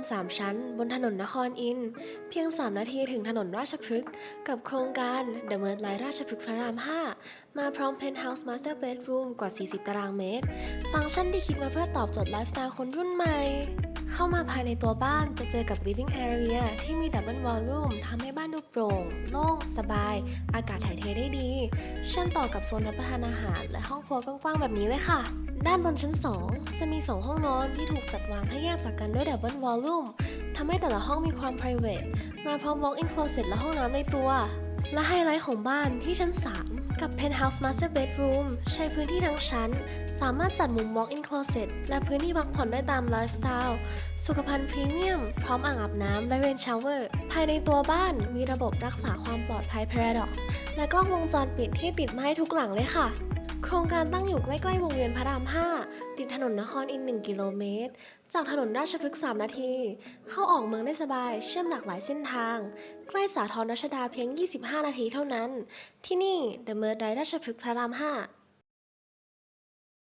ม3ชั้น บนถนนนครอิน เพียง 3 นาทีถึงถนนราชพฤกษ์กับโครงการ The m e r l i ราชพฤกษ์พระราม 5 มาพร้อม Penthouse Master Bedroom กว่า 40 ตารางเมตร ฟังก์ชันที่คิดมาเพื่อตอบโจทย์ไลฟ์สไตล์คนรุ่นใหม่ เข้ามาภายในตัวบ้านจะเจอกับ living area ที่มี double volume ทำให้บ้านดูโปร่ง โล่ง สบาย อากาศถ่ายเทได้ดีเชื่อมต่อกับโซนรับประทานอาหาร และห้องครัวกว้างๆแบบนี้เลยค่ะ ด้านบนชั้น 2 จะมี 2 ห้องนอนที่ถูกจัดวางให้แยกจากกันด้วย double volume ทำให้แต่ละห้องมีความ private มาพร้อม walk-in closet และห้องน้ำในตัว และไฮไลท์ของบ้านที่ชั้น 3 กับ penthouse master bedroom ใช้พื้นที่ทั้งชั้น สามารถจัดมุม walk-in closet และพื้นที่พักผ่อนได้ตามไลฟ์สไตล์ สุขภัณฑ์พรีเมียม พร้อมอ่างอาบน้ำและเรนชาวเวอร์ ภายในตัวบ้านมีระบบรักษาความปลอดภัย Paradox และกล้องวงจรปิดที่ติดมาให้ทุกหลังเลยค่ะ โครงการตั้งอยู่ใกล้ๆวงเวียนพระราม 5 ติดถนนนครอิน 1 กิโลเมตร จากถนนราชพฤกษ์ 3 นาที เข้าออกเมืองได้สบาย เชื่อมหลากหลายเส้นทาง ใกล้สาทรรัชดาเพียง 25 นาทีเท่านั้น ที่นี่ The m e r d i ราชพฤกษ์พระราม 5